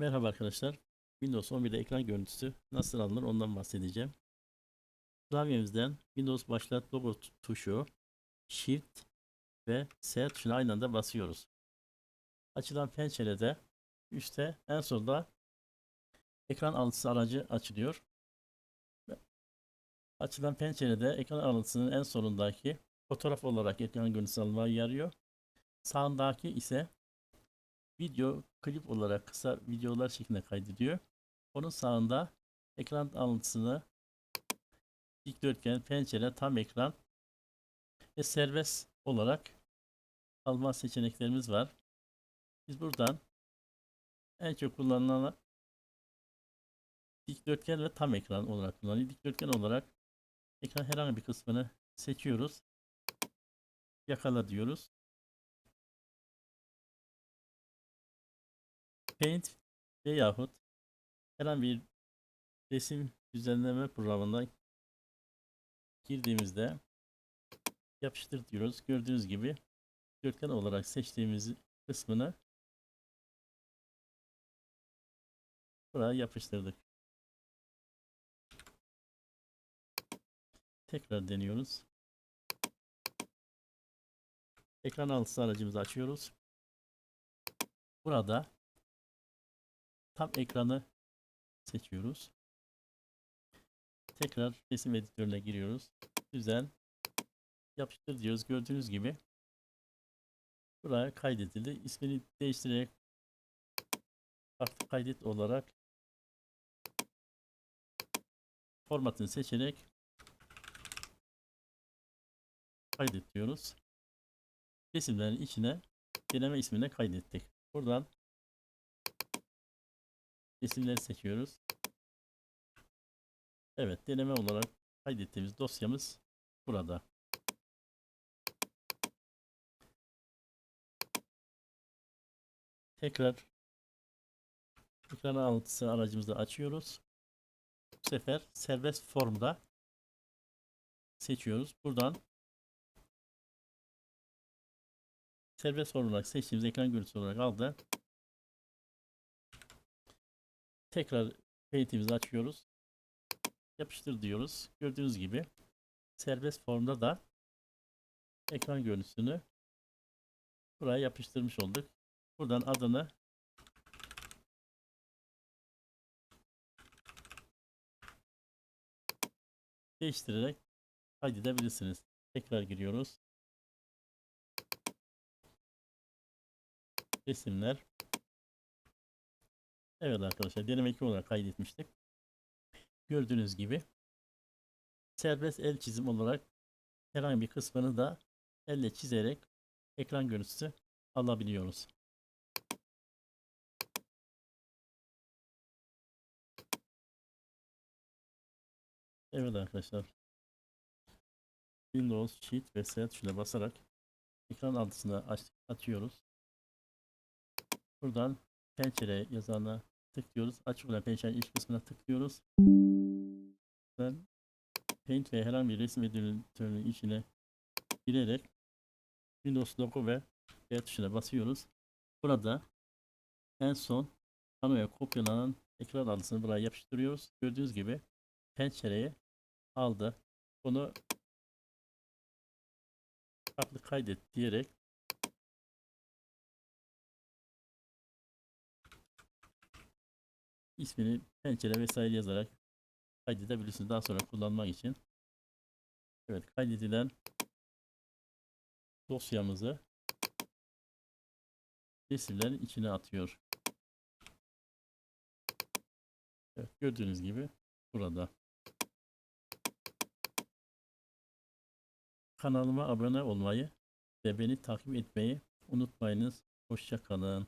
Merhaba arkadaşlar. Windows 11'de ekran görüntüsü nasıl alınır ondan bahsedeceğim. Klavyemizden Windows başlat logo tu- tuşu, Shift ve S tuşuna aynı anda basıyoruz. Açılan pencerede üstte en sonda ekran alıntısı aracı açılıyor. Açılan pencerede ekran alıntısının en sonundaki fotoğraf olarak ekran görüntüsü almaya yarıyor. Sağındaki ise video klip olarak kısa videolar şeklinde kaydediyor. Onun sağında ekran alıntısını dikdörtgen, pencere, tam ekran ve serbest olarak alma seçeneklerimiz var. Biz buradan en çok kullanılan dikdörtgen ve tam ekran olarak kullanılıyor. Dikdörtgen olarak ekran herhangi bir kısmını seçiyoruz. Yakala diyoruz. Paint veyahut herhangi bir resim düzenleme programına girdiğimizde yapıştır diyoruz. Gördüğünüz gibi dörtgen olarak seçtiğimiz kısmını buraya yapıştırdık. Tekrar deniyoruz. Ekran altısı aracımızı açıyoruz. Burada tam ekranı seçiyoruz. Tekrar resim editörüne giriyoruz. Güzel. Yapıştır diyoruz. Gördüğünüz gibi buraya kaydedildi. İsmini değiştirerek farklı kaydet olarak formatını seçerek kaydet diyoruz. Resimlerin içine deneme ismine kaydettik. Buradan resimleri seçiyoruz. Evet, deneme olarak kaydettiğimiz dosyamız burada. Tekrar ekran alıntısı aracımızı açıyoruz. Bu sefer serbest formda seçiyoruz. Buradan serbest olarak seçtiğimiz ekran görüntüsü olarak aldı. Tekrar paint'imizi açıyoruz. Yapıştır diyoruz. Gördüğünüz gibi serbest formda da ekran görüntüsünü buraya yapıştırmış olduk. Buradan adını değiştirerek kaydedebilirsiniz. Tekrar giriyoruz. Resimler. Evet arkadaşlar deneme 2 olarak kaydetmiştik. Gördüğünüz gibi serbest el çizim olarak herhangi bir kısmını da elle çizerek ekran görüntüsü alabiliyoruz. Evet arkadaşlar. Windows Shift ve S tuşuna basarak ekran altısını aç açıyoruz. Buradan pencere yazana tıklıyoruz. Açık olan pencerenin iç kısmına tıklıyoruz. Ben Paint ve herhangi bir resim editörünün içine girerek Windows logo ve B tuşuna basıyoruz. Burada en son panoya kopyalanan ekran adresini buraya yapıştırıyoruz. Gördüğünüz gibi pencereyi aldı. Bunu farklı kaydet diyerek ismini pencere vesaire yazarak kaydedebilirsiniz daha sonra kullanmak için. Evet kaydedilen dosyamızı resimlerin içine atıyor. Evet gördüğünüz gibi burada. Kanalıma abone olmayı ve beni takip etmeyi unutmayınız. Hoşça kalın.